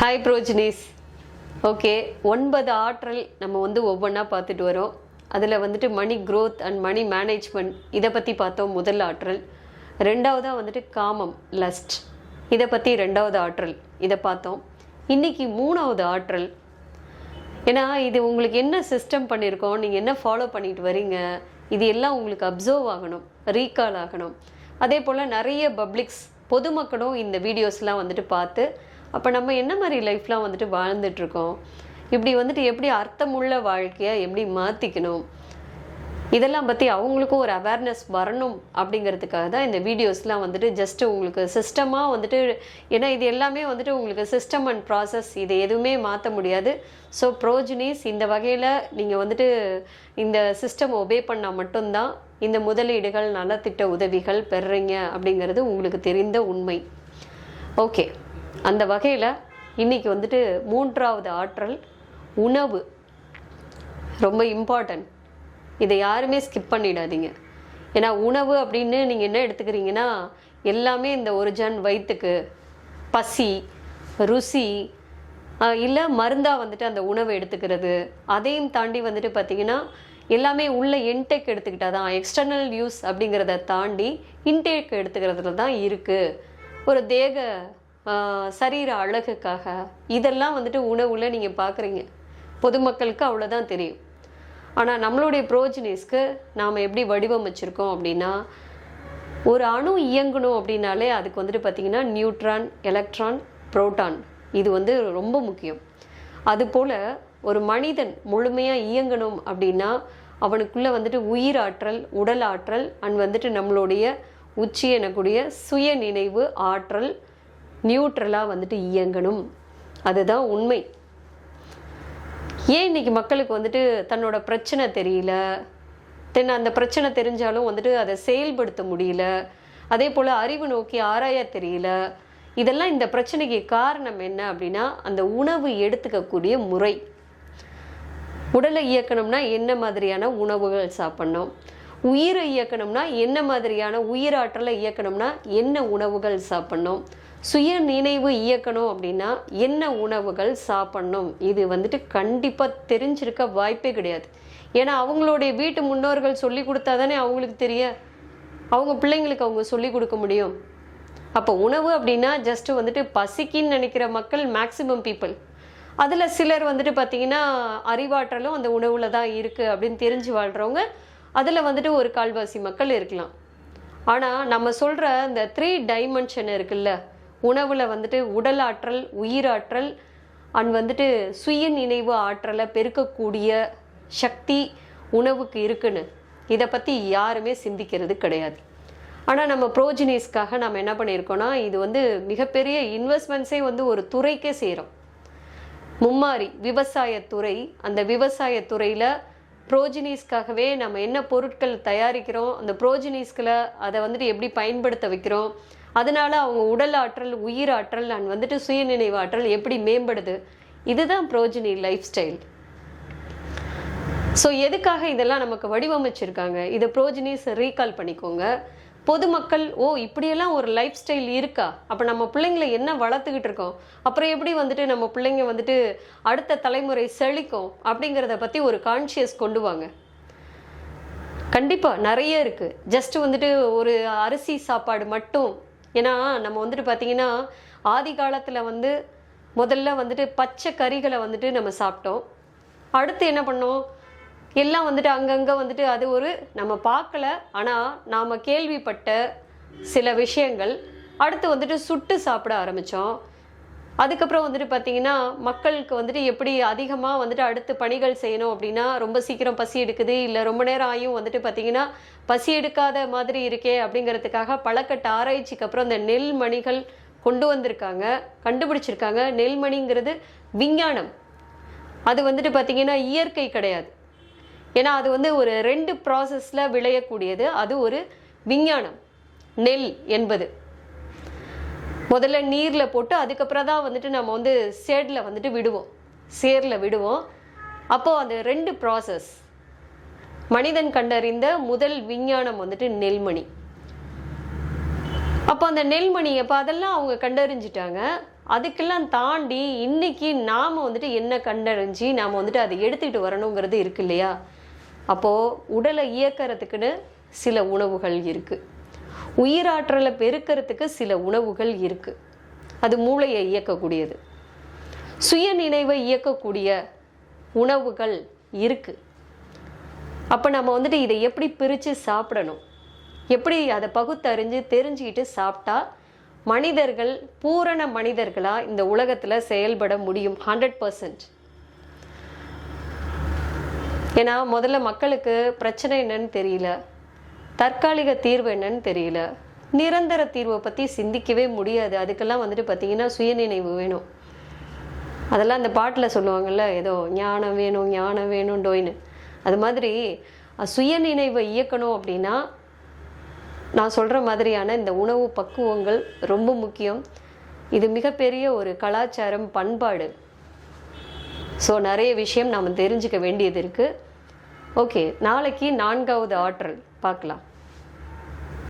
Hi ப்ரோஜினிஸ் okay ஒன்பது ஆற்றல் நம்ம வந்து ஒவ்வொன்றா பார்த்துட்டு வரோம். அதில் வந்துட்டு money growth and money management இதை பற்றி பார்த்தோம் முதல் ஆற்றல். ரெண்டாவதாக வந்துட்டு காமம் லஸ்ட் இதை பற்றி ரெண்டாவது ஆற்றல் இதை பார்த்தோம். இன்னைக்கு மூணாவது ஆற்றல். ஏன்னா இது உங்களுக்கு என்ன சிஸ்டம் பண்ணியிருக்கோம் நீங்கள் என்ன ஃபாலோ பண்ணிட்டு வரீங்க இது எல்லாம் உங்களுக்கு அப்சர்வ் ஆகணும் ரீகால் ஆகணும். அதே போல் நிறைய பப்ளிக்ஸ் பொதுமக்களும் இந்த வீடியோஸ்லாம் வந்துட்டு பார்த்து அப்போ நம்ம என்ன மாதிரி லைஃப்லாம் வந்துட்டு வாழ்ந்துட்டுருக்கோம்? இப்படி வந்துட்டு எப்படி அர்த்தமுள்ள வாழ்க்கையை எப்படி மாற்றிக்கணும் இதெல்லாம் பற்றி அவங்களுக்கும் ஒரு அவேர்னஸ் வரணும் அப்படிங்கிறதுக்காக தான் இந்த வீடியோஸ்லாம் வந்துட்டு ஜஸ்ட் உங்களுக்கு சிஸ்டமாக வந்துட்டு ஏன்னா இது எல்லாமே வந்துட்டு உங்களுக்கு சிஸ்டம் அண்ட் ப்ராசஸ் இது எதுவுமே மாற்ற முடியாது. ஸோ ப்ரோஜினிஸ் இந்த வகையில் நீங்கள் வந்துட்டு இந்த சிஸ்டம் ஒபே பண்ணால் மட்டும்தான் இந்த முதலீடுகள் நலத்திட்ட உதவிகள் பெறுறீங்க அப்படிங்கிறது உங்களுக்கு தெரிந்த உண்மை. ஓகே. அந்த வகையில் இன்றைக்கி வந்துட்டு மூன்றாவது ஆற்றல் உணவு. ரொம்ப இம்பார்ட்டன்ட் இதை யாருமே ஸ்கிப் பண்ணிடாதீங்க. ஏன்னா உணவு அப்படின்னு நீங்கள் என்ன எடுத்துக்கிறீங்கன்னா எல்லாமே இந்த ஒரு ஜன் வயிற்றுக்கு பசி ருசி இல்லை மருந்தாக வந்துட்டு அந்த உணவை எடுத்துக்கிறது. அதையும் தாண்டி வந்துட்டு பார்த்தீங்கன்னா எல்லாமே உள்ள இன்டேக் எடுத்துக்கிட்டால் தான் எக்ஸ்டர்னல் யூஸ் அப்படிங்கிறத தாண்டி இன்டேக் எடுத்துக்கிறதுல தான் இருக்குது ஒரு தேக சரீர அழகுக்காக இதெல்லாம் வந்துட்டு உணவில் நீங்கள் பார்க்குறீங்க பொதுமக்களுக்கு அவ்வளோதான் தெரியும். ஆனால் நம்மளுடைய புரோஜினிஸ்க்கு நாம் எப்படி வடிவமைச்சிருக்கோம் அப்படின்னா ஒரு அணு இயங்கணும் அப்படின்னாலே அதுக்கு வந்துட்டு பார்த்திங்கன்னா நியூட்ரான் எலக்ட்ரான் புரோட்டான் இது வந்து ரொம்ப முக்கியம். அதுபோல் ஒரு மனிதன் முழுமையாக இயங்கணும் அப்படின்னா அவனுக்குள்ளே வந்துட்டு உயிராற்றல் உடல் ஆற்றல் அண்ட் வந்துட்டு நம்மளுடைய உச்சி எனக்கூடிய சுய நினைவு ஆற்றல் நியூட்ரலாக வந்துட்டு இயங்கணும். அதுதான் உண்மை. ஏன் இன்னைக்கு மக்களுக்கு வந்துட்டு தன்னோட பிரச்சனை தெரியல? தென் அந்த பிரச்சனை தெரிஞ்சாலும் வந்துட்டு அதை செயல்படுத்த முடியல. அதே போல் அறிவு நோக்கி ஆராய தெரியல. இதெல்லாம் இந்த பிரச்சனைக்கு காரணம் என்ன அப்படின்னா அந்த உணவு எடுத்துக்கக்கூடிய முறை. உடலை இயக்கணும்னா என்ன மாதிரியான உணவுகள் சாப்பிட்ணும்? உயிரை இயக்கணும்னா என்ன மாதிரியான உயிராற்றலை இயக்கணும்னா என்ன உணவுகள் சாப்பிடணும்? சுய நினைவு இயக்கணும் அப்படின்னா என்ன உணவுகள் சாப்பிடணும்? இது வந்துட்டு கண்டிப்பாக தெரிஞ்சிருக்க வாய்ப்பே கிடையாது. ஏன்னா அவங்களுடைய வீட்டு முன்னோர்கள் சொல்லி கொடுத்தா தானே அவங்களுக்கு தெரிய அவங்க பிள்ளைங்களுக்கு அவங்க சொல்லி கொடுக்க முடியும். அப்போ உணவு அப்படின்னா ஜஸ்ட் வந்துட்டு பசிக்குன்னு நினைக்கிற மக்கள் மேக்சிமம் பீப்புள் அதில் சிலர் வந்துட்டு பார்த்தீங்கன்னா அறிவாற்றலும் அந்த உணவில் தான் இருக்குது அப்படின்னு தெரிஞ்சு வாழ்கிறவங்க அதில் வந்துட்டு ஒரு கால்வாசி மக்கள் இருக்கலாம். ஆனால் நம்ம சொல்கிற இந்த த்ரீ டைமென்ஷன் இருக்குல்ல உணவில் வந்துட்டு உடல் ஆற்றல் உயிராற்றல் அண்ட் வந்துட்டு சுய நினைவு ஆற்றலை பெருக்கக்கூடிய சக்தி உணவுக்கு இருக்குன்னு. இதை பற்றி யாருமே சிந்திக்கிறது கிடையாது. ஆனால் நம்ம ப்ரோஜினிஸ்க்காக நம்ம என்ன பண்ணியிருக்கோன்னா இது வந்து மிகப்பெரிய இன்வெஸ்ட்மெண்ட்ஸே வந்து ஒரு துறைக்கே செய்கிறோம் மும்மாரி விவசாயத்துறை அந்த விவசாயத்துறையில் ப்ரோஜினிஸ்க்காகவே நம்ம என்ன பொருட்கள் தயாரிக்கிறோம் அந்த ப்ரோஜினிஸ்களை அதை வந்துட்டு எப்படி பயன்படுத்த வைக்கிறோம் அதனால் அவங்க உடல் ஆற்றல் உயிர் ஆற்றல் அண்ட் வந்துட்டு சுயநினைவு ஆற்றல் எப்படி மேம்படுது இதுதான் ப்ரோஜினி லைஃப் ஸ்டைல். ஸோ எதுக்காக இதெல்லாம் நமக்கு வடிவமைச்சிருக்காங்க? இதை ப்ரோஜினிஸ் ரீகால் பண்ணிக்கோங்க. பொதுமக்கள் ஓ இப்படியெல்லாம் ஒரு லைஃப் ஸ்டைல் இருக்கா? அப்போ நம்ம பிள்ளைங்களை என்ன வளர்த்துக்கிட்டு இருக்கோம்? அப்புறம் எப்படி வந்துட்டு நம்ம பிள்ளைங்க வந்துட்டு அடுத்த தலைமுறை செழிக்கும்? அப்படிங்கிறத பற்றி ஒரு கான்ஷியஸ் கொண்டு வாங்க. கண்டிப்பாக நிறைய இருக்குது ஜஸ்ட் வந்துட்டு ஒரு அரிசி சாப்பாடு மட்டும். ஏன்னா நம்ம வந்துட்டு பார்த்தீங்கன்னா ஆதி காலத்தில் வந்து முதல்ல வந்துட்டு பச்சை கறிகளை வந்துட்டு நம்ம சாப்பிட்டோம். அடுத்து என்ன பண்ணோம்? எல்லாம் வந்துட்டு அங்கங்கே வந்துட்டு அது ஒரு நம்ம பார்க்கல. ஆனால் நாம் கேள்விப்பட்ட சில விஷயங்கள். அடுத்து வந்துட்டு சுட்டு சாப்பிட ஆரம்பித்தோம் அதுக்கப்புறம் வந்துட்டு பார்த்தீங்கன்னா மக்களுக்கு வந்துட்டு எப்படி அதிகமாக வந்துட்டு அடுத்து பணிகள் செய்யணும் அப்படின்னா ரொம்ப சீக்கிரம் பசி எடுக்குது இல்லை ரொம்ப நேரம் ஆயும் வந்துட்டு பார்த்தீங்கன்னா பசி எடுக்காத மாதிரி இருக்கே அப்படிங்கிறதுக்காக பழக்கட்ட ஆராய்ச்சிக்கு அப்புறம் இந்த நெல் மணிகள் கொண்டு வந்திருக்காங்க. கண்டுபிடிச்சிருக்காங்க. நெல்மணிங்கிறது விஞ்ஞானம். அது வந்துட்டு பார்த்தீங்கன்னா இயற்கை கிடையாது. ஏன்னா அது வந்து ஒரு ரெண்டு ப்ராசஸில் விளையக்கூடியது. அது ஒரு விஞ்ஞானம். நெல் என்பது. முதல்ல நீரில் போட்டு அதுக்கப்புறம் தான் வந்துட்டு நம்ம வந்து சேடில் வந்துட்டு விடுவோம். சேரில் விடுவோம். அப்போது அந்த ரெண்டு ப்ராசஸ் மனிதன் கண்டறிந்த முதல் விஞ்ஞானம் வந்துட்டு நெல்மணி. அப்போ அந்த நெல்மணி அப்போ அதெல்லாம் அவங்க கண்டறிஞ்சிட்டாங்க. அதுக்கெல்லாம் தாண்டி இன்னைக்கு நாம் வந்துட்டு என்ன கண்டறிஞ்சு நாம் வந்துட்டு அதை எடுத்துக்கிட்டு வரணுங்கிறது இருக்கு இல்லையா? அப்போது உடலை இயக்கிறதுக்குன்னு சில உணவுகள் இருக்குது உயிராற்றலை பெருக்கிறதுக்கு சில உணவுகள் இருக்குது அது மூளையை இயக்கக்கூடியது. சுய நினைவை இயக்கக்கூடிய உணவுகள் இருக்குது அப்போ நம்ம வந்துட்டு இதை எப்படி பிரித்து சாப்பிடணும்? எப்படி அதை பகுத்தறிஞ்சு தெரிஞ்சுக்கிட்டு சாப்பிட்டா மனிதர்கள் பூரண மனிதர்களாக இந்த உலகத்தில் செயல்பட முடியும்? ஹண்ட்ரட் பர்சன்ட் ஏன்னா முதல்ல மக்களுக்கு பிரச்சனை என்னன்னு தெரியல. தற்காலிக தீர்வு என்னன்னு தெரியல. நிரந்தர தீர்வை பற்றி சிந்திக்கவே முடியாது. அதுக்கெல்லாம் வந்துட்டு பார்த்தீங்கன்னா சுயநினைவு வேணும். அதெல்லாம் அந்த பாட்டில் சொல்லுவாங்கள்ல ஏதோ ஞானம் வேணும் ஞானம் வேணும் டோயின்னு அது மாதிரி சுயநினைவை இயக்கணும் அப்படின்னா நான் சொல்கிற மாதிரியான இந்த உணவு பக்குவங்கள் ரொம்ப முக்கியம். இது மிகப்பெரிய ஒரு கலாச்சாரம் பண்பாடு. ஸோ நிறைய விஷயம் நாம் தெரிஞ்சுக்க வேண்டியது இருக்குது ஓகே நாளைக்கு நான்காவது ஆற்றல் பார்க்கலாம்.